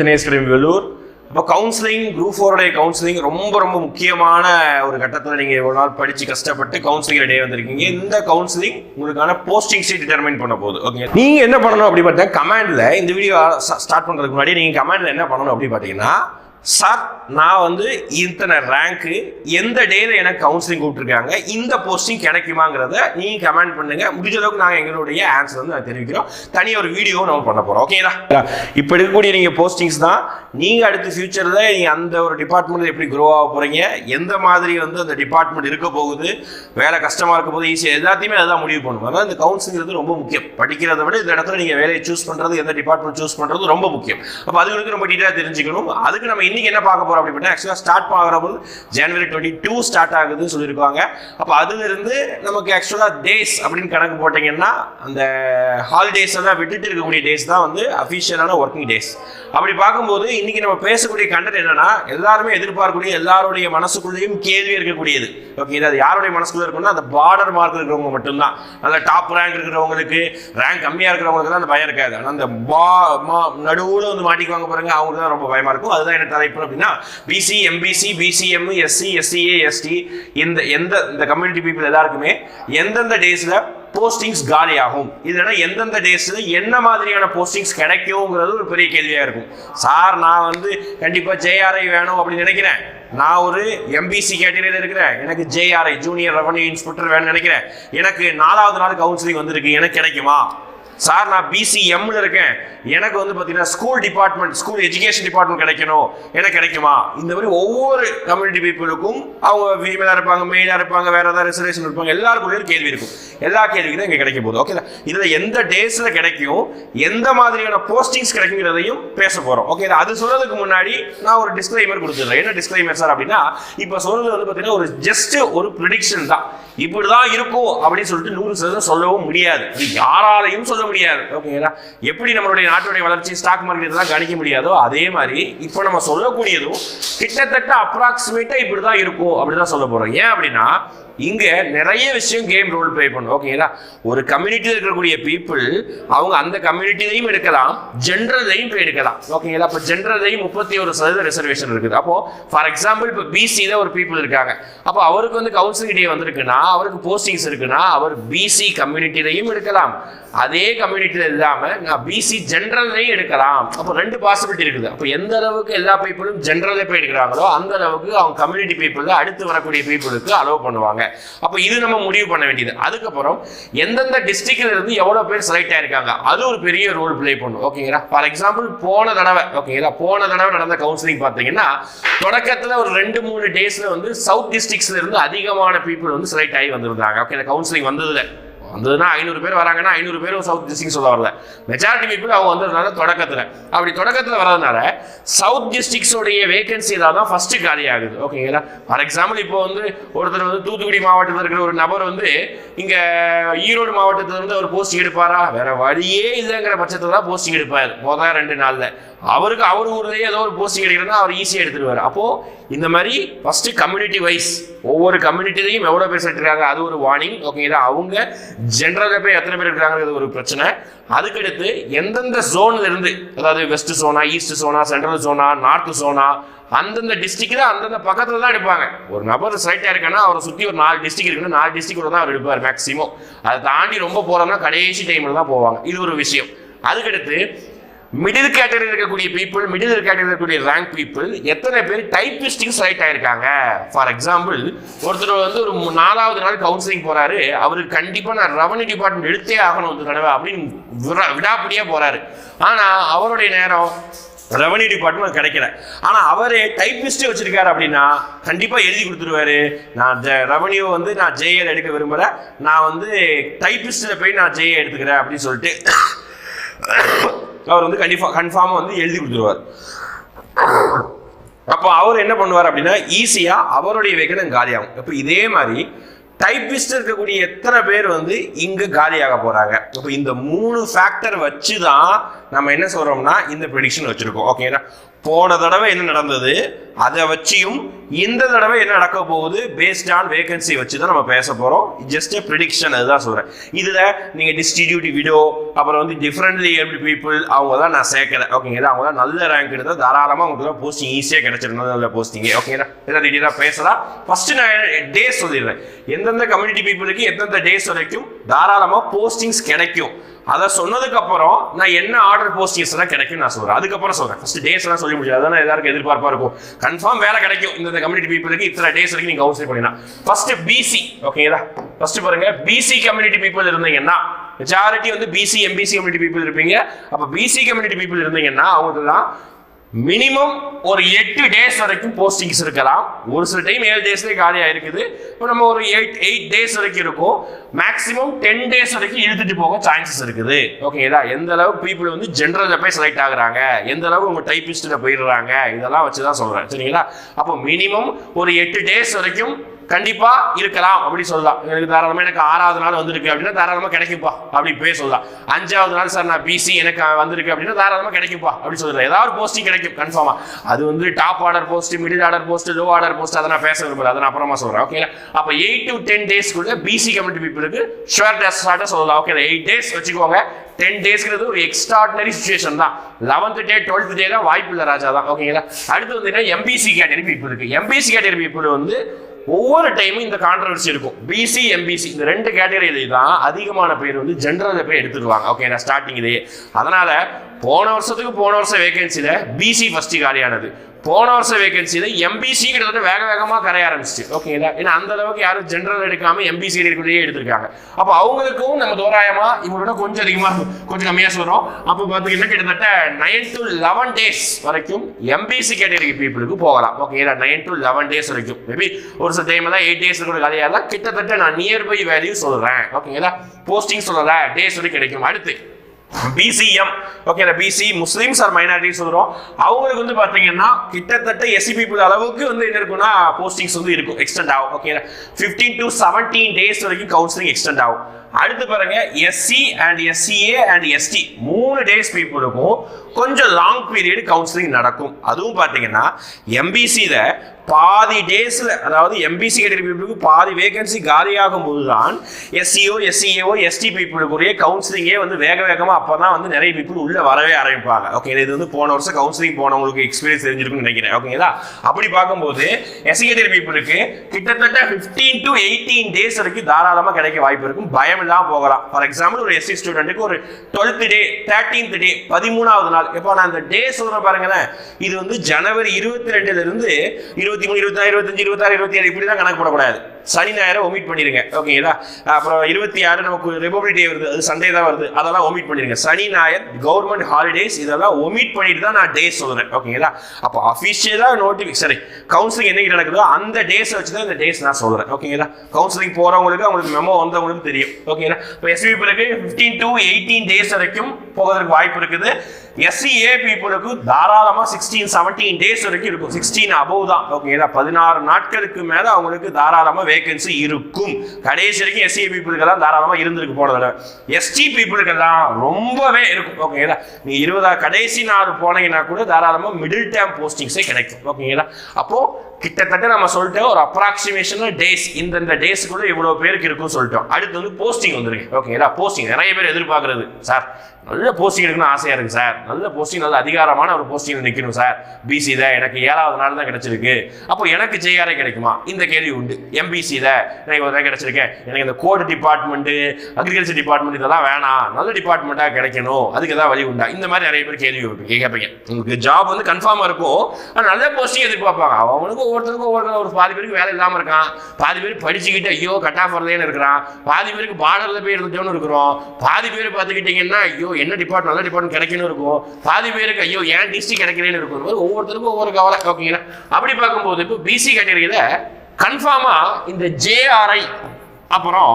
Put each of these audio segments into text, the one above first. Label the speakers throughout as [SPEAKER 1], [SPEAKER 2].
[SPEAKER 1] Heterogeneous Vellur இப்போ counselling group ஃபோருடைய counselling ரொம்ப ரொம்ப முக்கியமான ஒரு கட்டத்தில் நீங்கள் இவ்வளோ நாள் படித்து கஷ்டப்பட்டு கவுன்சிலிங் ரெடியாக வந்திருக்கீங்க. இந்த கவுன்சிலிங் உங்களுக்கான போஸ்டிங் சீட் டிட்டர்மைன் பண்ண போகுது. ஓகே நீங்கள் என்ன பண்ணணும் அப்படி பார்த்தா கமாண்டில் இந்த வீடியோ ஸ்டார்ட் பண்ணுறதுக்கு முன்னாடி நீங்கள் கமாண்டில் என்ன பண்ணணும் அப்படி பார்த்தீங்கன்னா சார் நான் வந்து இத்தனை ரேங்க்கு எந்த டேல எனக்கு கவுன்சிலிங் கூப்பிட்டுருக்காங்க இந்த போஸ்டிங் கிடைக்குமாங்கிறத நீங்கள் கமெண்ட் பண்ணுங்க. முடிஞ்ச அளவுக்கு நாங்கள் எங்களுடைய ஆன்சர் வந்து நான் தெரிவிக்கிறோம். தனியாக ஒரு வீடியோ நம்ம பண்ண போகிறோம் ஓகேங்களா இப்போ இருக்கக்கூடிய நீங்கள் போஸ்டிங்ஸ் தான் நீங்கள் அடுத்த ஃபியூச்சரில் நீங்கள் அந்த ஒரு டிபார்ட்மெண்ட் எப்படி க்ரோ ஆக போகிறீங்க எந்த மாதிரி வந்து அந்த டிபார்ட்மெண்ட் இருக்க போகுது வேலை கஷ்டமாக இருக்க போது ஈஸியாக எல்லாத்தையுமே அதுதான் முடிவு பண்ணுவோம் அதான் இந்த கவுன்சிலிங் ரொம்ப முக்கியம். படிக்கிறத விட இந்த இடத்துல நீங்கள் வேலையை சூஸ் பண்ணுறது எந்த டிபார்ட்மெண்ட் சூஸ் பண்ணுறது ரொம்ப முக்கியம். அப்போ அதுங்களுக்கு ரொம்ப டீட்டெயிலாக தெரிஞ்சுக்கணும். அதுக்கு நம்ம இன்னைக்கு என்ன பார்க்க போறோம் அப்படின்னா ஆக்சுவலாக ஸ்டார்ட் ஆகிற ஜனவரி டுவெண்ட்டி டூ ஸ்டார்ட் ஆகுதுன்னு சொல்லியிருக்காங்க. அப்போ அதுல இருந்து நமக்கு ஆக்சுவலாக டேஸ் அப்படின்னு கணக்கு போட்டிங்கன்னா அந்த ஹாலிடேஸ் எல்லாம் விட்டுட்டு இருக்கக்கூடிய டேஸ் தான் வந்து அஃபிஷியலான ஒர்க்கிங் டேஸ் அப்படி பார்க்கும்போது இன்னைக்கு நம்ம பேசக்கூடிய கண்டென்ட் என்னன்னா எல்லாருமே எதிர்பார்க்கக்கூடிய எல்லாருடைய மனசுக்குள்ளேயும் கேள்வி இருக்கக்கூடியது. ஓகே இது அது யாருடைய மனசுக்குள்ள இருக்குன்னா அந்த பார்டர் மார்க் இருக்கிறவங்க மட்டும்தான். அந்த டாப் ரேங்க் இருக்கிறவங்களுக்கு ரேங்க் கம்மியாக இருக்கிறவங்களுக்கு தான் அந்த பயம் இருக்காது. ஆனால் அந்த பா நடுவில் வந்து மாட்டிக்குவாங்க பாருங்க அவங்களுக்கு தான் ரொம்ப பயமா இருக்கும். அதுதான் என்ன தலைப்பு அப்படின்னா BC MBC BCM SC SCA ST இந்த எந்த இந்த கம்யூனிட்டி பீப்புள் எல்லாருக்குமே எந்தெந்த டேஸில் போஸ்டிங்ஸ் காலியாகும்? ஆகும் எந்தெந்த டேஸில் என்ன மாதிரியான போஸ்டிங்ஸ் கிடைக்குங்கிறது ஒரு பெரிய கேள்வியாக இருக்கும். சார் நான் வந்து கண்டிப்பாக ஜேஆர்ஐ வேணும் அப்படின்னு நினைக்கிறேன். நான் ஒரு எம்பிசி கேட்டகரியில் இருக்கிறேன். எனக்கு ஜேஆர்ஐ ஜூனியர் ரெவன்யூ இன்ஸ்பெக்டர் வேணும்னு நினைக்கிறேன். எனக்கு நாலாவது நாள் கவுன்சிலிங் வந்திருக்கு. எனக்கு கிடைக்குமா? சார் நான் பிசிஎம்ல இருக்கேன். எனக்கு வந்து பார்த்தீங்கன்னா school department school education department கிடைக்கணும். எனக்கு கிடைக்குமா? இந்த மாதிரி ஒவ்வொரு கம்யூனிட்டி பீப்புளுக்கும் அவங்க ஃபீமேலாக இருப்பாங்க மெயிலாக இருப்பாங்க வேற ஏதாவது ரிசர்வேஷன் இருப்பாங்க எல்லாருக்குள்ளேயும் கேள்வி இருக்கும். எல்லா கேள்விக்கும் தான் இங்கே கிடைக்க போகுது. ஓகே இதில் எந்த டேஸில் கிடைக்கும் எந்த மாதிரியான போஸ்டிங்ஸ் கிடைக்குங்கிறதையும் பேச போகிறோம் ஓகே அது சொல்றதுக்கு முன்னாடி நான் ஒரு டிஸ்கிளைமர் கொடுத்துருந்தேன் என்ன டிஸ்கிளைமர் சார் அப்படின்னா இப்போ சொல்றது வந்து பார்த்தீங்கன்னா ஒரு ஜஸ்ட் ஒரு ப்ரிடிக்ஷன் தான். இப்படிதான் இருக்கும் அப்படின்னு சொல்லிட்டு நூறு சதவீதம் சொல்லவும் முடியாது. யாராலையும் சொல்ல முடியாது. ஓகேங்களா? எப்படி நம்மளுடைய நாட்டுடைய வளர்ச்சி ஸ்டாக் மார்க்கெட் தான் கணிக்க முடியாதோ அதே மாதிரி இப்போ நம்ம சொல்லக்கூடியதும் கிட்டத்தட்ட அப்ராக்சிமேட்டா இப்படிதான் இருக்கும் அப்படிதான் சொல்ல போறோம். ஏன் அப்படின்னா இங்க நிறைய விஷயம் கேம் ரோல் ப்ளே பண்ணும். ஓகேங்களா ஒரு கம்யூனிட்டியில் இருக்கக்கூடிய பீப்புள் அவங்க அந்த கம்யூனிட்டிலையும் எடுக்கலாம் ஜென்ரலையும் போய் எடுக்கலாம். ஓகேங்களா அப்போ ஜென்ரலையும் முப்பத்தி ஒரு சதவீத ரிசர்வேஷன் இருக்குது. அப்போ ஃபார் எக்ஸாம்பிள் இப்போ பிசியில் ஒரு பீப்புள் இருக்காங்க. அப்போ அவருக்கு வந்து கவுன்சிலிங் டே வந்திருக்குன்னா அவருக்கு போஸ்டிங்ஸ் இருக்குன்னா அவர் பிசி கம்யூனிட்டிலையும் எடுக்கலாம். அதே கம்யூனிட்டியில் இல்லாமல் நான் பிசி ஜென்ரல்லையும் எடுக்கலாம். அப்போ ரெண்டு பாசிபிலிட்டி இருக்குது. அப்போ எந்த அளவுக்கு எல்லா பீப்புளும் ஜென்ரலில் போய் எடுக்கிறாங்களோ அந்த அளவுக்கு அவங்க கம்யூனிட்டி பீப்புள் அடுத்து வரக்கூடிய பீப்புளுக்கு அலோவ் பண்ணுவாங்க. அப்போ இது நம்ம முடிவு பண்ண வேண்டியது. அதுக்கப்புறம் எந்தெந்த டிஸ்ட்ரிக்ட்ல இருந்து எவ்வளோ பேர் செலக்ட் ஆயிருக்காங்க அது ஒரு பெரிய ரோல் ப்ளே பண்ணும். ஓகேங்களா ஃபார் எக்ஸாம்பிள் போன தடவை ஓகேங்களா போன தடவை நடந்த கவுன்சிலிங் பார்த்தீங்கன்னா தொடக்கத்தில் ஒரு ரெண்டு மூணு டேஸ்ல வந்து சவுத் டிஸ்ட்ரிக்ஸ்ல இருந்து அதிகமான பீப்புள் வந்து செலக்ட் ஆகி வந்திருந்தாங்க. ஓகே கவுன்சிலிங் வந்ததுல. வந்ததுன்னா ஐநூறு பேர் வராங்கன்னா ஐநூறு பேரும் சவுத் டிஸ்ட்ரிக்ட் சொல்ல வரல. மெஜாரிட்டி பீப்புள் அவங்க வந்ததுனால தொடக்கத்தில். அப்படி தொடக்கத்தில் வரதுனால சவுத் டிஸ்ட்ரிக்ஸோடைய வேகன்சி தான் ஃபர்ஸ்ட் காலி ஆகுது. ஓகேங்களா ஃபார் எக்ஸாம்பிள் இப்போ வந்து ஒருத்தர் வந்து தூத்துக்குடி மாவட்டத்தில் இருக்கிற ஒரு நபர் வந்து இங்கே ஈரோடு மாவட்டத்தில் இருந்து ஒரு போஸ்டிங் எடுப்பாரா? வேற வழியே இல்லைங்கிற பட்சத்தில் தான் போஸ்டிங் எடுப்பார். முதல் ரெண்டு நாளில். அவருக்கு அவர் ஊர்லேயே ஏதோ ஒரு போஸ்டிங் கிடைக்கிறதுனா அவர் ஈஸியாக எடுத்துருவார் அப்போது இந்த மாதிரி ஃபஸ்ட்டு கம்யூனிட்டி வைஸ் ஒவ்வொரு கம்யூனிட்டிலையும் எவ்வளோ பேர் இருக்காங்க? அது ஒரு வார்னிங் ஓகேங்களா அவங்க ஜென்ரலில் போய் எத்தனை பேர் இருக்கிறாங்கிறது ஒரு பிரச்சனை. அதுக்கடுத்து எந்தெந்த ஜோன்ல இருந்து அதாவது west Sona east Sona central Sona north Sona அந்தந்த டிஸ்ட்ரிக்ட் அந்தந்த பக்கத்தில் தான் எடுப்பாங்க. ஒரு நபர் செலக்ட் இருக்கேன்னா அவரை சுற்றி ஒரு நாலு டிஸ்ட்ரிக்ட் இருக்குன்னா நாலு டிஸ்ட்ரிக்ட் தான் அவர் எடுப்பார் மேக்ஸிமம் அதை தாண்டி ரொம்ப போகிறோம்னா கடைசி டைமில் தான் போவாங்க. இது ஒரு விஷயம். அதுக்கடுத்து மிடில் கேட்டகரி இருக்கக்கூடிய பீப்புள் மிடில் கேட்டகரி இருக்கக்கூடிய ரேங்க் பீப்புள் எத்தனை பேர் டைப்பிஸ்டிங் செலக்ட் ஆயிருக்காங்க? ஃபார் எக்ஸாம்பிள் ஒருத்தர் வந்து ஒரு நாலாவது நாள் கவுன்சிலிங் போறாரு. அவருக்கு கண்டிப்பா நான் ரெவன்யூ டிபார்ட்மெண்ட் எடுத்தே ஆகணும் இந்த தடவை அப்படின்னு விரா- போறாரு. ஆனா அவருடைய நேரம் ரெவன்யூ டிபார்ட்மெண்ட் கிடைக்கல. ஆனா அவரே டைப்பிஸ்டே வச்சிருக்காரு அப்படின்னா கண்டிப்பா எழுதி கொடுத்துருவாரு. நான் ரெவன்யூ வந்து நான் ஜேஏல எடுக்க விரும்பல. நான் வந்து டைப்பிஸ்ட்ல போய் நான் ஜேஏ எடுத்துக்கிறேன் அப்படின்னு சொல்லிட்டு அவர் வந்து கண்டிப்பா கன்ஃபார்மாக வந்து எழுதி கொடுத்துருவார். அப்போ அவர் என்ன பண்ணுவார் அப்படின்னா ஈஸியாக அவருடைய வேகனம் காலியாகும். இப்போ இதே மாதிரி டைப்பிஸ்ட் இருக்கக்கூடிய எத்தனை பேர் வந்து இங்கே காலியாக போகிறாங்க இப்போ இந்த மூணு ஃபேக்டர் வச்சு தான் நம்ம என்ன சொல்கிறோம்னா இந்த ப்ரெடிக்ஷன் வச்சுருக்கோம். ஓகேங்களா போன தடவை என்ன நடந்தது? அதை வச்சியும் இந்த தடவை என்ன நடக்க போகுது? பேஸ்ட் ஆன் வேகன்சி வச்சு தான் நம்ம பேச போகிறோம் ஜஸ்ட் ப்ரிடிக்ஷன் அதுதான் சொல்கிறேன் இதில் நீங்கள் டிஸ்ட்ரிபியூட்டிவ் விடோ அப்புறம் வந்து டிஃப்ரெண்ட்லி ஏபிள் பீப்புள் அவங்க தான் நான் சேர்க்கல. ஓகேங்களா அவங்க தான் நல்ல ரேங்க் எடுத்தால் தாராளமாக உங்களுக்கு போஸ்டிங் ஈஸியாக கிடைச்சிடும் நல்ல போஸ்டிங் ஓகேங்களா இதை டீட்டெயிலாக பேசலாம். ஃபஸ்ட்டு நான் டேஸ் சொல்லிடுறேன். எந்தெந்த கம்யூனிட்டி பீப்புளுக்கு எந்தெந்த டேஸ் வரைக்கும் தாராளமாக போஸ்டிங்ஸ் கிடைக்கும். அதை சொன்னதுக்கப்புறம் நான் என்ன ஆர்டர் போஸ்டிங்ஸ் தான் கிடைக்கும் நான் சொல்கிறேன் அதுக்கப்புறம் சொல்கிறேன் ஃபஸ்ட்டு டேஸ் எல்லாம் சொல்லி முடியாது. அதான் எல்லாருக்கும் எதிர்பார்ப்பா இருக்கும். கன்ஃபார்ம் வேலை கிடைக்கும். இந்த கம்யூனிட்டி பீப்புளுக்கு இத்தனை டேஸ் வரைக்கும் நீங்க கவுன்சில் பண்ணினா ஃபர்ஸ்ட் பிசி ஓகேங்களா ஃபர்ஸ்ட் பாருங்க பிசி கம்யூனிட்டி பீப்புள் இருந்தீங்கன்னா மெஜாரிட்டி வந்து பிசி எம்பிசி கம்யூனிட்டி பீப்புள் இருப்பீங்க. அப்ப பிசி கம்யூனிட்டி பீப்புள் இருந்தீங்கன்னா அவங்களுக்கு தான் மினிமம் ஒரு எட்டு டேஸ் வரைக்கும் போஸ்டிங்ஸ் இருக்கலாம். ஒரு சில டைம் ஏழு டேஸ்லேயே காலியாக இருக்குது. இப்போ நம்ம ஒரு எயிட் எயிட் டேஸ் வரைக்கும் இருக்கும். மேக்ஸிமம் டென் டேஸ் வரைக்கும் இழுத்துட்டு போக சான்சஸ் இருக்குது. ஓகேங்களா எந்த அளவுக்கு பீப்புள் வந்து ஜென்ரலில் போய் செலக்ட் ஆகுறாங்க? எந்த அளவுக்கு உங்கள் டைப்பிஸ்ட்டில் போயிடுறாங்க? இதெல்லாம் வச்சு தான் சொல்கிறேன் சரிங்களா? அப்போ மினிமம் ஒரு எட்டு டேஸ் வரைக்கும் கண்டிப்பா இருக்கலாம் அப்படி சொல்லலாம் எனக்கு தாராளமா எனக்கு ஆறாவது நாள் வந்திருக்கு அப்படின்னா தாராளமா கிடைக்கும்பா அப்படி போய் சொல்லலாம் அஞ்சாவது நாள் சார் நான் பிசி எனக்கு வந்திருக்கு அப்படின்னா தாராளமா கிடைக்கும்பா அப்படி சொல்லலாம் ஏதாவது போஸ்டிங் கிடைக்கும் கன்ஃபார்மா அது வந்து top order post middle order post low order post அதை நான் பேச விரும்பல. அதை நான் அப்புறமா சொல்றேன் ஓகே அப்ப எயிட் டு டென் டேஸ்க்குள்ள பிசி கம்யூனிட்டி பீப்புளுக்கு ஷுவர் டெஸ்ட் சொல்லலாம் ஓகே எயிட் டேஸ் வச்சுக்கோங்க. டென் டேஸ்ங்கிறது ஒரு எக்ஸ்ட்ராடினரி சுச்சுவேஷன் தான். லெவன்த் டே டுவெல்த் டே தான் வாய்ப்பு இல்லை ராஜா தான் ஓகேங்களா அடுத்து வந்து எம்பிசி கேட்டகரி பீப்புள் இருக்கு எம்பிசி கேட்டகரி பீப்புள் வந்து ஒவ்வொரு டைமும் இந்த கான்ட்ரவர்சி இருக்கும். பிசி எம்பிசி இந்த ரெண்டு கேட்டகரியில தான் அதிகமான பேர் வந்து ஜென்ரலில் போய் எடுத்துருவாங்க. ஓகே நான் ஸ்டார்டிங் இதே அதனால போன வருஷத்துக்கு போன வருஷம் வேகன்சியில் பிசி ஃபர்ஸ்ட் காலியானது. போன வருஷம் வேகன்சியில் எம்பிசி கிட்டத்தட்ட வேக வேகமாக கரைய ஆரம்பிச்சிச்சு. ஓகேங்களா ஏன்னா அந்த அளவுக்கு யாரும் ஜென்ரல் எடுக்காம எம்பிசி எடுக்கிறதே எடுத்திருக்காங்க. அப்போ அவங்களுக்கும் நம்ம தோராயமா இவங்களோட கொஞ்சம் அதிகமாக கொஞ்சம் கம்மியாக சொல்கிறோம் அப்போ பார்த்தீங்கன்னா கிட்டத்தட்ட நைன் டு லெவன் டேஸ் வரைக்கும் எம்பிசி கேட்டகரி பீப்புளுக்கு போகலாம். ஓகேங்களா நைன் டு லெவன் டேஸ் வரைக்கும். மேபி ஒரு சில டைம் தான் எயிட் டேஸ் கூட கதையாக கிட்டத்தட்ட நான் நியர்பை வேல்யூ சொல்கிறேன் ஓகேங்களா போஸ்டிங் சொல்கிறேன் டேஸ் வரைக்கும் கிடைக்கும். அடுத்து BCM okay BC Muslims or minority சொல்றோம். அவங்களுக்கு வந்து பார்த்தீங்கன்னா கிட்டத்தட்ட எஸ்சி பீப்புள் அளவுக்கு வந்து என்ன இருக்கும்னா போஸ்டிங்ஸ் வந்து இருக்கும். எக்ஸ்டெண்ட் ஆகும். Okay fifteen to seventeen days வரைக்கும் கவுன்சிலிங் எக்ஸ்டெண்ட் ஆகும். அடுத்து பாருங்க SC and SCA and ST மூணு டேஸ் பீப்புளுக்கும் கொஞ்சம் லாங் பீரியட் கவுன்சிலிங் நடக்கும். அதுவும் பார்த்தீங்கன்னா எம்பிசியில் பாதி டேஸில் அதாவது எம்பிசி கேட்டரி பீப்புளுக்கு பாதி வேகன்சி காலியாகும் போது தான் எஸ்சிஓ எஸ்சிஏஓ எஸ்டி பீப்புளுக்குரிய கவுன்சிலிங்கே வந்து வேக வேகமாக அப்போ தான் வந்து நிறைய பீப்புள் உள்ளே வரவே ஆரம்பிப்பாங்க. ஓகே இது வந்து போன வருஷம் கவுன்சிலிங் போனவங்களுக்கு எக்ஸ்பீரியன்ஸ் தெரிஞ்சிருக்கும்னு நினைக்கிறேன். ஓகேங்களா அப்படி பார்க்கும்போது எஸ்சி கேட்டரி பீப்புளுக்கு கிட்டத்தட்ட ஃபிஃப்டீன் டு எயிட்டீன் டேஸ் வரைக்கும் தாராளமாக கிடைக்க வாய்ப்பு இருக்கும். பயம் இல்லாமல் போகலாம். ஃபார் எக்ஸாம்பிள் ஒரு எஸ்சி ஸ்டூடெண்ட்டுக்கு ஒரு டுவெல்த் டே தேர்ட்டீன்த் டே பதிமூணாவது நாள். இப்போ நான் அந்த டே சொல்கிறேன் பாருங்களேன். இது வந்து ஜனவரி இருபத்தி ரெண்டுலேருந்து இருபத்தி இருபத்தி மூணு இருபத்தாறு இருபத்தஞ்சு இருபத்தாறு இருபத்தி ஏழு இப்படி தான் கணக்கு போடக்கூடாது. சனி ஞாயிறை ஒமிட் பண்ணிடுங்க ஓகேங்களா அப்புறம் இருபத்தி ஆறு நமக்கு ரிபப்ளிக் டே வருது. அது சண்டே தான் வருது. அதெல்லாம் ஒமிட் பண்ணிடுங்க சனி ஞாயிறு கவர்மெண்ட் ஹாலிடேஸ் இதெல்லாம் ஒமிட் பண்ணிட்டு தான் நான் டேஸ் சொல்கிறேன் ஓகேங்களா அப்போ அஃபிஷியலாக நோட்டிஃபிக் சரி கவுன்சிலிங் என்னைக்கு நடக்குதோ அந்த டேஸை வச்சு தான் இந்த டேஸ் நான் சொல்கிறேன் ஓகேங்களா கவுன்சிலிங் போகிறவங்களுக்கு அவங்களுக்கு மெமோ வந்தவங்களுக்கு தெரியும். ஓகேங்களா இப்போ எஸ்பி பிறகு ஃபிஃப்டீன் டு எயிட்டீன் டேஸ் வரைக்கும் போவதற்கு வாய்ப்பு இருக்குது. எஸ்சிஏ பீப்புளுக்கு தாராளமாக சிக்ஸ்டீன் செவன்டீன் டேஸ் வரைக்கும் இருக்கும். சிக்ஸ்டீன் அபவ் தான். ஓகேங்களா பதினாறு நாட்களுக்கு மேலே அவங்களுக்கு தாராளமாக வேகன்சி இருக்கும். கடைசி வரைக்கும் எஸ்சி பீப்புளுக்கெல்லாம் தாராளமாக இருந்திருக்கு போன தடவை. எஸ்டி பீப்புளுக்கெல்லாம் ரொம்பவே இருக்கும். ஓகேங்களா நீ இருபதா கடைசி நாள் போனீங்கன்னா கூட தாராளமாக மிடில் டேம் போஸ்டிங்ஸே கிடைக்கும். ஓகேங்களா அப்போ கிட்டத்தட்ட நம்ம சொல்லிட்டோம் ஒரு அப்ராக்சிமேஷன் டேஸ் இந்தந்த டேஸ்க்குள்ள இவ்வளோ பேருக்கு இருக்கும்னு சொல்லிட்டோம். அடுத்து வந்து போஸ்டிங் வந்துருக்கு. ஓகேங்களா போஸ்டிங் நிறைய பேர் எதிர்பார்க்கறது. சார் நல்ல போஸ்டிங் எடுக்கணும் ஆசையாக இருக்குது சார் நல்ல போஸ்டிங் நல்ல அதிகாரமான ஒரு போஸ்டிங் நிற்கணும் சார் பிசி தான் எனக்கு ஏழாவது நாள் தான் கிடச்சிருக்கு. அப்போ எனக்கு ஜெய்ஆர்ஐ கிடைக்குமா? இந்த கேள்வி உண்டு. எம்பிசி தான் எனக்கு ஒரு கிடச்சிருக்கேன் எனக்கு இந்த கோடு டிபார்ட்மெண்ட்டு அக்ரிகல்ச்சர் டிபார்ட்மெண்ட் இதெல்லாம் வேணாம். நல்ல டிபார்ட்மெண்ட்டாக கிடைக்கணும். அதுக்கு தான் வழி உண்டா? இந்த மாதிரி நிறைய பேர் கேள்வி கேட்பீங்க உங்களுக்கு ஜாப் வந்து கன்ஃபார்மாக இருக்கும். ஆனால் நல்ல போஸ்டிங் எதிர்பார்ப்பாங்க. அவனுக்கு ஒவ்வொருத்தருக்கும் ஒவ்வொரு ஒரு பாதி பேருக்கு வேலை இல்லாமல் இருக்கான். பாதி பேர் படிச்சுக்கிட்டு ஐயோ கட் ஆஃப் வரலேன்னு இருக்கிறான். பாதி பேருக்கு பார்டரில் போய் இருந்துட்டோன்னு இருக்கிறோம். பாதி பேர் பார்த்துக்கிட்டிங்கன்னா ஐயோ என்ன டிபார்ட்மெண்ட் நல்ல டிபார்ட்மெண்ட் கிடைக்கணும் இருக்கும். பாதி பேருக்கு ஐயோ ஏன் டிஸ்ட்ரிக் கிடைக்கலன்னு இருக்கும். மாதிரி ஒவ்வொருத்தருக்கும் ஒவ்வொரு கவலை ஓகேங்களா அப்படி பார்க்கும்போது இப்போ பிசி கேட்டகரியில் கன்ஃபார்மாக இந்த ஜேஆர்ஐ அப்புறம்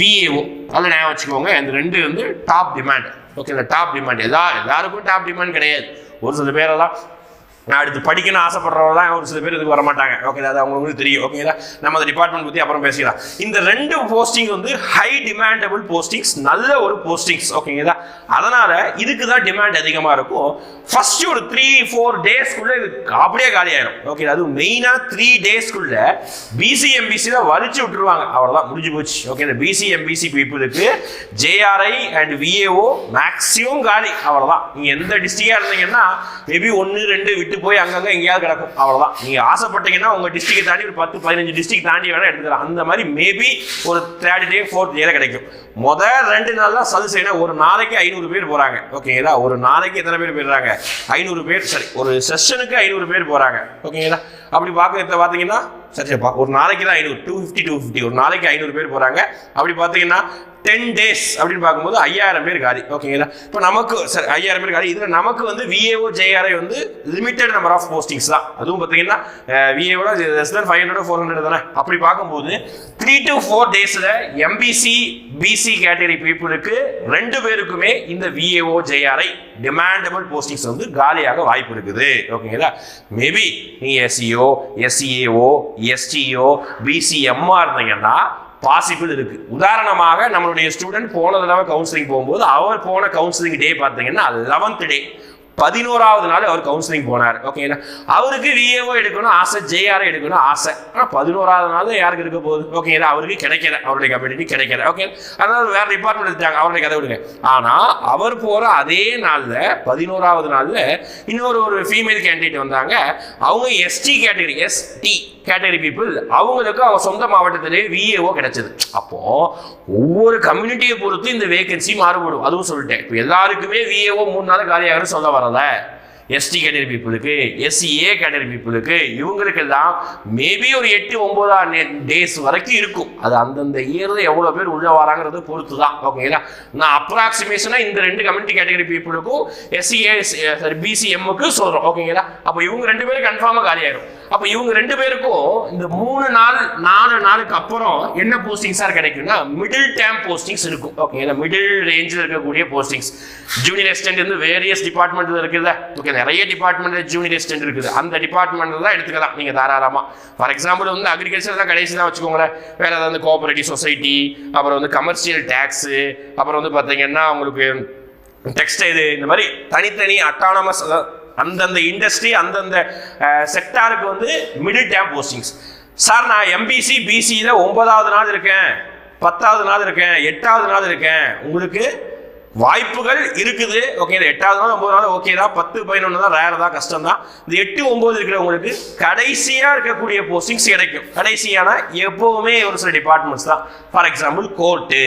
[SPEAKER 1] விஏஓ அதில் ஞாபகம் வச்சுக்கோங்க. இந்த ரெண்டு வந்து டாப் டிமாண்ட் ஓகே இந்த டாப் டிமாண்ட் எல்லா எல்லாருக்கும் டாப் டிமாண்ட் கிடையாது. ஒரு சில பேரெல்லாம் அடுத்து படிக்கணும்னு ஆசைப்படுறவங்க தான் ஒரு சில பேர் இதுக்கு வர மாட்டாங்க. ஓகே அது அவங்களுக்கு தெரியும். ஓகேங்களா நம்ம அந்த டிபார்ட்மெண்ட் பற்றி அப்புறம் பேசிக்கலாம். இந்த ரெண்டு போஸ்டிங் வந்து ஹை டிமாண்டபிள் போஸ்டிங்ஸ் நல்ல ஒரு போஸ்டிங்ஸ் ஓகேங்களா அதனால இதுக்கு தான் டிமாண்ட் அதிகமாக இருக்கும். ஃபர்ஸ்ட் ஒரு த்ரீ ஃபோர் டேஸ்க்குள்ள இது அப்படியே காலியாயிரும் ஓகே அது மெயினாக த்ரீ டேஸ்க்குள்ள பிசி எம்பிசி தான் வலிச்சு விட்டுருவாங்க. அவ்வளோதான் முடிஞ்சு போச்சு. ஓகே இந்த பிசி எம்பிசி பீப்புளுக்கு ஜேஆர்ஐ அண்ட் விஏஓ மேக்ஸிமம் காலி. அவ்வளோதான் நீங்கள் எந்த டிஸ்ட்ரிக்டாக இருந்தீங்கன்னா மேபி ஒன்று ரெண்டு விட்டு போய் அங்கங்கே எங்கேயாவது கிடக்கும். அவ்வளோதான் நீங்கள் ஆசைப்பட்டீங்கன்னா உங்கள் டிஸ்ட்ரிக்டை தாண்டி ஒரு பத்து பதினஞ்சு டிஸ்ட்ரிக்ட் தாண்டி வேணால் எடுத்துக்கலாம். அந்த மாதிரி மேபி ஒரு தேர்ட் டே ஃபோர்த் டே கிடைக்கும். முதல் ரெண்டு நாள் தான் சது செய்யணும் ஒரு நாளைக்கு ஐநூறு பேர் போகிறாங்க ஓகேங்களா? ஒரு நாளைக்கு எத்தனை பேர் போயிடுறாங்க? ஐநூறு பேர் சரி ஒரு செஷனுக்கு ஐநூறு பேர் போகிறாங்க ஓகேங்களா? அப்படி பார்க்க பார்த்தீங்கன்னா சரி சரிப்பா ஒரு நாளைக்கு தான் ஐநூறு டூ ஃபிஃப்டி டூ ஃபிஃப்டி ஒரு நாளைக்கு ஐநூறு பேர் போகிறாங்க அப்படி பார்த்தீங்கன்னா டென் டேஸ் அப்படின்னு பார்க்கும்போது ஐயாயிரம் பேர் காலி. ஓகேங்களா இப்போ நமக்கு சார் ஐயாயிரம் பேர் காலி. இதில் நமக்கு வந்து விஏஓ ஜேஆர்ஐ வந்து லிமிட்டட் நம்பர் ஆஃப் போஸ்டிங்ஸ் தான். அதுவும் பார்த்தீங்கன்னா விஏஓட less than five hundred four hundred தானே? அப்படி பார்க்கும்போது த்ரீ டு ஃபோர் டேஸில் எம்பிசி பிசி கேட்டகரி பீப்புளுக்கு ரெண்டு பேருக்குமே இந்த விஏஓ ஜேஆர்ஐ டிமாண்டபிள் போஸ்டிங்ஸ் வந்து காலியாக வாய்ப்பு இருக்குது. ஓகேங்களா மேபி நீங்கள் எஸ்சிஓ எஸ்சிஏஓ எஸ்டிஓ பிசிஎம்மா இருந்தீங்கன்னா பாசிபிள் இருக்கு. உதாரணமாக நம்மளுடைய ஸ்டூடெண்ட் போன தடவை கவுன்சிலிங் போகும்போது அவர் போன கவுன்சிலிங் டே பார்த்தீங்கன்னா லெவன்த் டே பதினோராவது நாள் அவர் கவுன்சிலிங் போனார். ஓகேங்களா அவருக்கு விஏஓ எடுக்கணும் ஆசை ஜேஆர் எடுக்கணும் ஆசை. ஆனால் பதினோராவது நாள் யாருக்கு இருக்க போகுது? ஓகேங்களா அவருக்கு கிடைக்கல. அவருடைய கம்யூனிட்டி கிடைக்கல. ஓகே அதனால வேற டிபார்ட்மெண்ட் எடுத்தாங்க அவருடைய கதை விடுங்க. ஆனால் அவர் போகிற அதே நாளில் பதினோராவது நாளில் இன்னொரு ஒரு ஃபீமேல் கேண்டிடேட் வந்தாங்க. அவங்க ST category ST category people அவங்களுக்கு அவங்க சொந்த மாவட்டத்திலேயே விஏஓ கிடைச்சது. அப்போ ஒவ்வொரு கம்யூனிட்டியை பொறுத்து இந்த வேகன்சி மாறுபடும். அதுவும் சொல்லிட்டேன். இப்போ எல்லாருக்குமே விஏஓ மூணு நாள் காலியாகிற சொல்ல வரல எஸ்டி கேட்டகரி பீப்புளுக்கு எஸ்சிஏ கேட்டகரி பீப்புளுக்கு இவங்களுக்கெல்லாம் மேபி ஒரு எட்டு ஒன்பதாம் டேஸ் வரைக்கும் இருக்கும். அது அந்தந்த இயரில் எவ்வளோ பேர் உள்ள வராங்கிறத பொறுத்து தான் ஓகேங்களா நான் அப்ராக்சிமேஷனாக இந்த ரெண்டு கம்யூனிட்டி கேட்டகரி பீப்புளுக்கும் எஸ்சிஏ சாரி பிசிஎம்முக்கு சொல்கிறோம் ஓகேங்களா அப்போ இவங்க ரெண்டு பேரும் கன்ஃபார்மாக காலியாயிரும். அப்போ இவங்க ரெண்டு பேருக்கும் இந்த மூணு நாள் நாலு நாளுக்கு அப்புறம் என்ன போஸ்டிங்ஸாக கிடைக்கும்னா மிடில் டேம் போஸ்டிங்ஸ் இருக்கும். ஓகே மிடில் ரேஞ்சில் இருக்கக்கூடிய போஸ்டிங்ஸ் ஜூனியர் அசிஸ்டன்ட் வந்து வேரியஸ் டிபார்ட்மெண்ட்டில் இருக்குது ஓகே நிறைய டிபார்ட்மெண்ட்ல ஜூனியர் அசிஸ்டன்ட் இருக்குது. அந்த டிபார்ட்மெண்ட்டில் தான் எடுத்துக்கலாம். நீங்கள் தாராளமாக ஃபார் எக்ஸாம்பிள் வந்து அக்ரிகல்ச்சர் தான் கடைசி தான் வச்சுக்கோங்களேன். வேற ஏதாவது கோஆபரேட்டிவ் சொசைட்டி அப்புறம் வந்து கமர்ஷியல் டேக்ஸு அப்புறம் வந்து பார்த்தீங்கன்னா உங்களுக்கு டெக்ஸ்டைல் இந்த மாதிரி தனித்தனி அட்டானமஸ் அந்தந்த இண்டஸ்ட்ரி அந்தந்த செக்டாருக்கு வந்து மிடில் டேம் போஸ்டிங்ஸ் சார் நான் எம்பிசி பிசியில் ஒன்பதாவது நாள் இருக்கேன். பத்தாவது நாள் இருக்கேன். எட்டாவது நாள் இருக்கேன். உங்களுக்கு வாய்ப்புகள் இருக்குது. ஓகே எட்டாவது நாள் ஒன்பது நாள் ஓகே தான். பத்து பதினொன்று தான் ரேர் தான் கஷ்டம் தான் இந்த எட்டு ஒன்பது இருக்கிறவங்களுக்கு கடைசியாக இருக்கக்கூடிய போஸ்டிங்ஸ் கிடைக்கும். கடைசியான எப்போவுமே ஒரு சில டிபார்ட்மெண்ட்ஸ் தான். For example court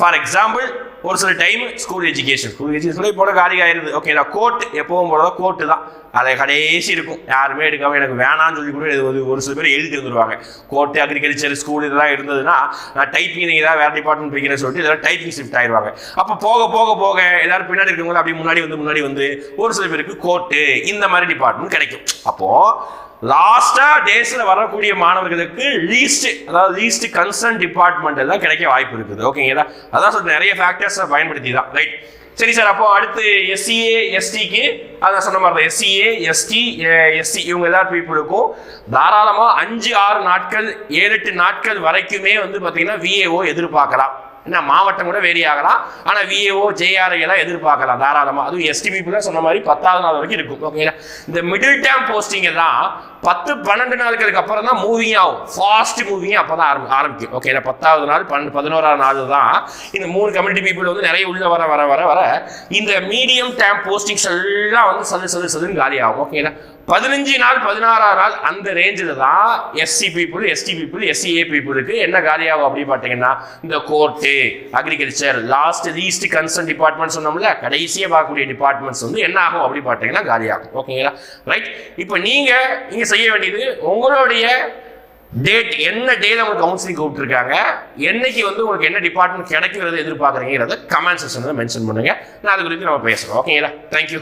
[SPEAKER 1] for example ஒரு சில time school education school education இப்போ காலி ஆயிருது ஓகே நான் கோர்ட் எப்பவும் போகிறதா கோர்ட்டு தான். அதை கடைசி இருக்கும். யாருமே எடுக்காமல் எனக்கு வேணாம்னு சொல்லி கூட இது ஒரு ஒரு சில பேர் எழுதி வந்துடுவாங்க கோர்ட்டு அக்ரிகல்ச்சர் ஸ்கூல் இதெல்லாம் இருந்ததுன்னா நான் டைப்பிங் நீங்கள் ஏதாவது வேறு டிபார்ட்மெண்ட் போய்க்கிறேன்னு சொல்லிட்டு இதெல்லாம் டைப்பிங் ஷிஃப்ட் ஆயிடுவாங்க. அப்போ போக போக போக எல்லாரும் பின்னாடி இருக்கவங்க அப்படி முன்னாடி வந்து முன்னாடி வந்து ஒரு சில பேருக்கு கோர்ட்டு இந்த மாதிரி டிபார்ட்மெண்ட் கிடைக்கும். அப்போது லாஸ்டா டேஸ்ல வரக்கூடிய மாணவர்களுக்கு லீஸ்ட் அதாவது லீஸ்ட் கன்சர்ன் டிபார்ட்மெண்ட் எல்லாம் கிடைக்க வாய்ப்பு இருக்குது. ஓகேங்களா அதான் சொல்லிட்டு நிறைய ஃபேக்டர்ஸை பயன்படுத்தி தான் ரைட் சரி சார் அப்போ அடுத்து எஸ்சிஏ எஸ்டிக்கு அதான் சொன்ன மாதிரி தான் எஸ்சிஏ எஸ்டி எஸ்சி இவங்க எல்லா பீப்புளுக்கும் தாராளமாக அஞ்சு ஆறு நாட்கள் ஏழு எட்டு நாட்கள் வரைக்குமே வந்து பார்த்தீங்கன்னா விஏஓ எதிர்பார்க்கலாம். என்ன மாவட்டம் கூட வேரி ஆகலாம். ஆனால் விஏஓ ஜேஆர்ஐ எல்லாம் எதிர்பார்க்கலாம். தாராளமாக அதுவும் எஸ்டிபிபிலாம் சொன்ன மாதிரி பத்தாவது நாள் வரைக்கும் இருக்கும். ஓகேங்களா இந்த மிடில் டேம் போஸ்டிங் எல்லாம் பத்து பன்னெண்டு நாட்களுக்கு அப்புறம் தான் மூவிங் ஆகும். ஃபாஸ்ட் மூவிங் அப்போ தான் ஆரம்பி ஆரம்பிக்கும். ஓகேங்களா பத்தாவது நாள் பன்னெண்டு பதினோராவது நாள் தான் இந்த மூணு கம்யூனிட்டி பீப்புள் வந்து நிறைய உள்ள வர வர வர வர இந்த மீடியம் டேம் போஸ்டிங்ஸ் எல்லாம் வந்து சது சது சதுன்னு காலி ஆகும் ஓகேங்களா பதினஞ்சு நாள் பதினாறாம் நாள் அந்த ரேஞ்சில் தான் SC people ST people SCA பீப்புளுக்கு என்ன காலியாகும் அப்படின்னு பார்த்தீங்கன்னா இந்த court agriculture last least concern department சொன்னோம்ல கடைசியாக பார்க்கக்கூடிய டிபார்ட்மெண்ட்ஸ் வந்து என்ன ஆகும் அப்படின்னு பார்த்தீங்கன்னா காலியாகும். ஓகேங்களா ரைட் இப்போ நீங்கள் இங்கே செய்ய வேண்டியது உங்களுடைய டேட் என்ன டேல உங்களுக்கு கவுன்சிலிங் கூப்பிட்டுருக்காங்க என்னைக்கு வந்து உங்களுக்கு என்ன டிபார்ட்மெண்ட் கிடைக்கிறது எதிர்பார்க்குறீங்கிறத கமெண்ட் செக்ஷனில் மென்ஷன் பண்ணுங்க. நான் அது குறித்து நம்ம பேசுகிறோம் ஓகேங்களா தேங்க்யூ